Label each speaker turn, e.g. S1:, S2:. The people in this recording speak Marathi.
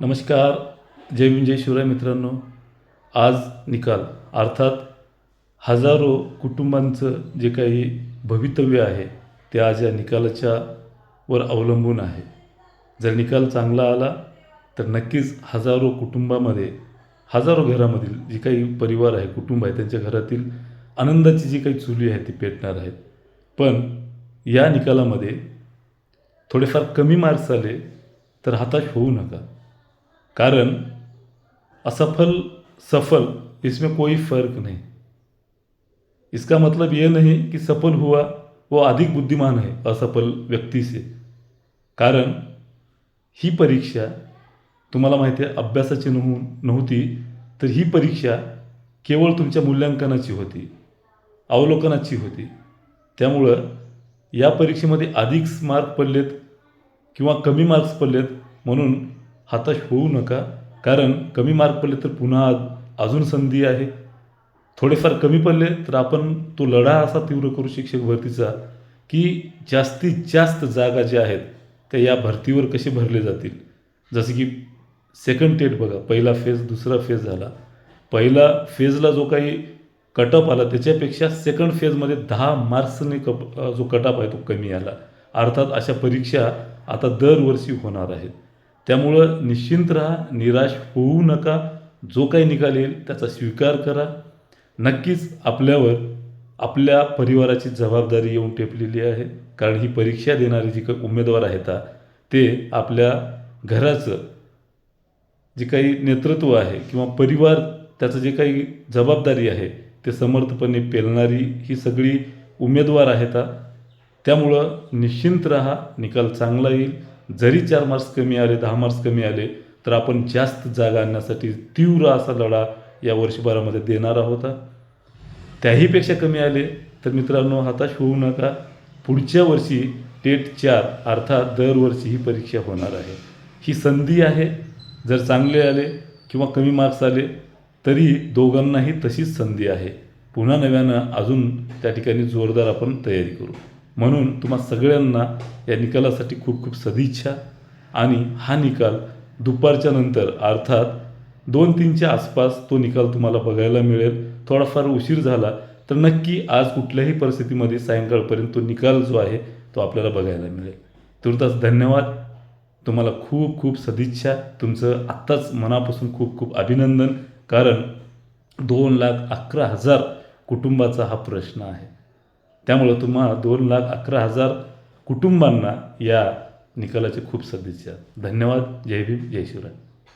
S1: नमस्कार. जय विंजय शिवराय मित्रांनो. आज निकाल. अर्थात हजारो कुटुंबांचं जे काही भवितव्य आहे ते आज या निकालाच्या वर अवलंबून आहे. जर निकाल चांगला आला तर नक्कीच हजारो कुटुंबामध्ये हजारो घरामधील जी काही परिवार आहे कुटुंब आहे त्यांच्या घरातील आनंदाची जी काही चुली आहे ती पेटणार आहेत. पण या निकालामध्ये थोडेफार कमी मार्क्स आले तर हताश होऊ नका. कारण असफल सफल इसमें कोई फर्क नहीं। इसका मतलब ये नहीं कि सफल हुआ वो अधिक बुद्धिमान है असफल व्यक्ती से। कारण ही परीक्षा तुम्हाला माहिती आहे अभ्यासाची नव्ह नव्हती तर ही परीक्षा केवळ तुमच्या मूल्यांकनाची होती अवलोकनाची होती. त्यामुळं या परीक्षेमध्ये अधिक मार्क पडलेत किंवा कमी मार्क्स पडलेत म्हणून हताश होऊ नका. कारण कमी मार्क पडले तर पुन्हा अजून संधी आहे. थोडेफार कमी पडले तर आपण तो लढा असा तीव्र करू शिक्षक भरतीचा की जास्तीत जास्त जागा ज्या आहेत त्या या भरतीवर कसे भरले जातील. जसं की सेकंड टेट बघा पहिला फेज दुसरा फेज झाला. पहिला फेजला जो काही कटअप आला त्याच्यापेक्षा सेकंड फेजमध्ये दहा मार्क्सने कप जो कटअप आहे तो कमी आला. अर्थात अशा परीक्षा आता दरवर्षी होणार आहेत. त्यामुळं निश्चिंत राहा निराश होऊ नका. जो काही निकाल येईल त्याचा स्वीकार करा. नक्कीच आपल्यावर आपल्या परिवाराची जबाबदारी येऊन टेपलेली आहे. कारण ही परीक्षा देणारे जी काही उमेदवार आहेत ते आपल्या घराचं जे काही नेतृत्व आहे किंवा परिवार त्याचं जे काही जबाबदारी आहे ते समर्थपणे पेलणारी ही सगळी उमेदवार आहेत. त्यामुळं निश्चिंत राहा निकाल चांगला येईल. जरी चार मार्क्स कमी आले दहा मार्क्स कमी आले तर आपण जास्त जागा आणण्यासाठी तीव्र असा लढा या वर्षभरामध्ये देणार आहोत. त्याहीपेक्षा कमी आले तर मित्रांनो हताश होऊ नका. पुढच्या वर्षी टेट चार अर्थात दरवर्षी ही परीक्षा होणार आहे. ही संधी आहे. जर चांगले आले किंवा कमी मार्क्स आले तरी दोघांनाही तशीच संधी आहे. पुन्हा नव्यानं अजून त्या ठिकाणी जोरदार आपण तयारी करू. म्हणून तुम्हा सगळ्यांना या निकालासाठी खूप खूप सदिच्छा. आणि हा निकाल दुपारच्या नंतर अर्थात दोन तीनच्या आसपास तो निकाल तुम्हाला बघायला मिळेल. थोडाफार उशीर झाला तर नक्की आज कुठल्याही परिस्थितीमध्ये सायंकाळपर्यंत तो निकाल जो आहे तो आपल्याला बघायला मिळेल. तुर्तास धन्यवाद. तुम्हाला खूप खूप सदिच्छा. तुमचं आत्ताच मनापासून खूप खूप अभिनंदन. कारण दोन लाख अकरा हजार कुटुंबाचा हा प्रश्न आहे. त्यामुळं तुम्हाला दोन लाख अकरा हजार कुटुंबांना या निकालाचे खूप सदिच्छा. धन्यवाद. जय भीम. जय शिवराय.